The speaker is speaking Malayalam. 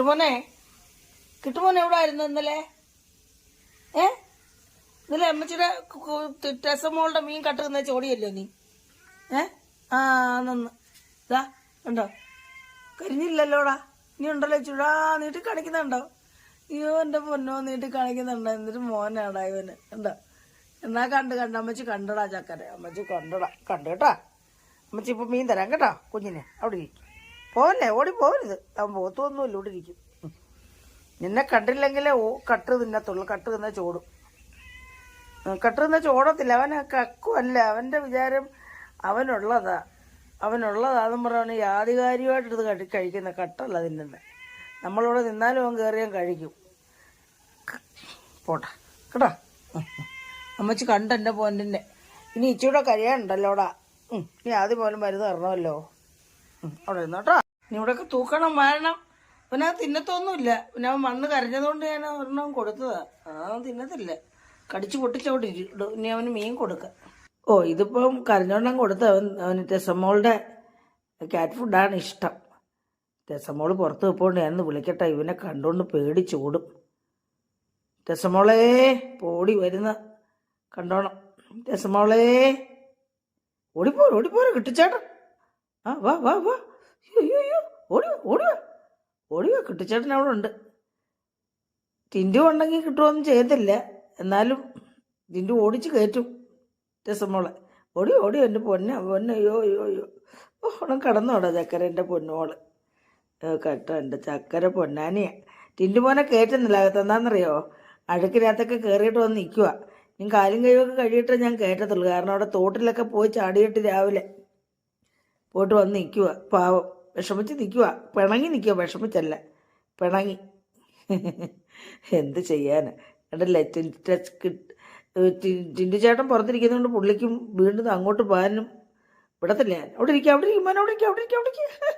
കിട്ടുമോനെ? കിട്ടുമോനെ എവിടെ ആയിരുന്നു ഇന്നലെ? ഏ? ഇന്നലെ അമ്മച്ചിയുടെ ടെസമോളുടെ മീൻ കട്ടുന്ന ചോടിയല്ലോ നീ. ഏ? ആ നന്ന്. ഇതാ ഉണ്ടോ കരിഞ്ഞില്ലല്ലോടാ. നീ ഉണ്ടല്ലോ ചുഴാ നീട്ടി കാണിക്കുന്നുണ്ടോ? അയ്യോ എന്റെ പൊന്നോ നീട്ടി കാണിക്കുന്നുണ്ടോ? എന്നിട്ട് മോനാടാ ഇവന്. ഉണ്ടോ എന്നാ കണ്ട് കണ്ട. അമ്മച്ചി കണ്ടടാ ചക്കരെ. അമ്മച്ചി കണ്ടടാ. കണ്ടു കേട്ടാ? അമ്മച്ചി ഇപ്പൊ മീൻ തരാം കേട്ടോ കുഞ്ഞിനെ. അവിടെ ഇരിക്കും. പോവല്ലേ? ഓടി പോരുത് അവൻ പോത്തൊന്നുമില്ല ഇവിടെ ഇരിക്കും. നിന്നെ കണ്ടില്ലെങ്കിലേ ഓ കട്ട് തിന്നത്തുള്ളൂ കട്ട് തിന്ന ചോടും. കട്ട് തിന്ന ചോടത്തില്ല. അവൻ കക്കുമല്ല അവന്റെ വിചാരം അവനുള്ളതാ. അവനുള്ളതാണെന്ന് പറഞ്ഞവന് യാധികാരികമായിട്ട് ഇത് കഴി കഴിക്കുന്ന കട്ടല്ല തിന്നുന്നത് നമ്മളിവിടെ നിന്നാലും അവൻ കയറിയാൻ കഴിക്കും. പോട്ടെ. കേട്ടോ. അമ്മച്ചി കണ്ടെന്റെ പോന്റെ ഇനി ഇനി ഇച്ചിയുടെ കഴിയാനുണ്ടല്ലോടാ. ഇനി ആദ്യം പോലും മരുന്ന് തരണമല്ലോ. അവിടെ കേട്ടോ ഇനി ഇവിടെയൊക്കെ തൂക്കണം മാരണം പിന്നെ അത് തിന്നത്തൊന്നുമില്ല. പിന്നെ അവൻ മണ്ണ് കരഞ്ഞതുകൊണ്ട് ഞാൻ ഒരെണ്ണം കൊടുത്തതാ. ആ തിന്നത്തില്ല. കടിച്ചു പൊട്ടിച്ചോണ്ട് ഇടും ഇനി അവന് മീൻ കൊടുക്കാം. ഓ ഇതിപ്പം കരഞ്ഞോണ്ണം കൊടുത്ത അവൻ അവന് ടെസമോളുടെ ക്യാറ്റ് ഫുഡാണ് ഇഷ്ടം. ടെസമോൾ പുറത്ത് പോയിക്കൊണ്ട് ഞാൻ വിളിക്കട്ടെ. ഇവനെ കണ്ടുകൊണ്ട് പേടിച്ചോടും ടെസമോളേ പോടി വരുന്ന കണ്ടോണം. ടെസമോളേ ഓടിപ്പോ ഓടിപ്പോ കിട്ടിച്ചേട്ടൻ. ആ വാ വാ വാ. അയ്യോ, ഓടിയോ ഓടിയോ വാ, ഓടി വാ ഓടി കിട്ടിച്ചേട്ടൻ അവിടെ ഉണ്ട്. ടിൻഡു ഉണ്ടെങ്കിൽ കിട്ടുമോന്നും ചെയ്തില്ല എന്നാലും ടിൻഡു ഓടിച്ച് കയറ്റും. രസമോളെ. ഓടി ഓടി എന്റെ പൊന്നെ പൊന്നെ. അയ്യോ അയ്യോ അയ്യോ. ഓണം കടന്നോടാ ചക്കര എന്റെ പൊന്നോൾ. കേട്ടോ എന്റെ ചക്കര പൊന്നാനിയാ. ടിൻഡു മോനെ കയറ്റുന്നില്ല. അകത്ത് എന്താണെന്നറിയോ അഴുക്കിനകത്തൊക്കെ കയറിയിട്ട് വന്ന് നിൽക്കുക ഞാൻ കാലും കൈയൊക്കെ കഴിയിട്ടേ ഞാൻ കയറ്റത്തുള്ളൂ കാരണം അവിടെ തോട്ടിലൊക്കെ പോയി ചാടിയിട്ട് രാവിലെ. പോയിട്ട് വന്ന് നിൽക്കുക പാവം. വിഷമിച്ച് നിൽക്കുക പിണങ്ങി നിൽക്കുക വിഷമിച്ചല്ല. പിണങ്ങി. എന്ത് ചെയ്യാന്? കണ്ടല്ലേ? ടിൻഡു ചേട്ടൻ പുറത്തിരിക്കുന്നതുകൊണ്ട് പുള്ളിക്കും വീണ്ടും അങ്ങോട്ട് പോകാനും വിടത്തില്ല. അവിടെ ഇരിക്കുക അവിടെ ഇരിക്കും അവിടെ ഇരിക്കുക അവിടെ ഇരിക്കുക അവിടെ ഇരിക്കുക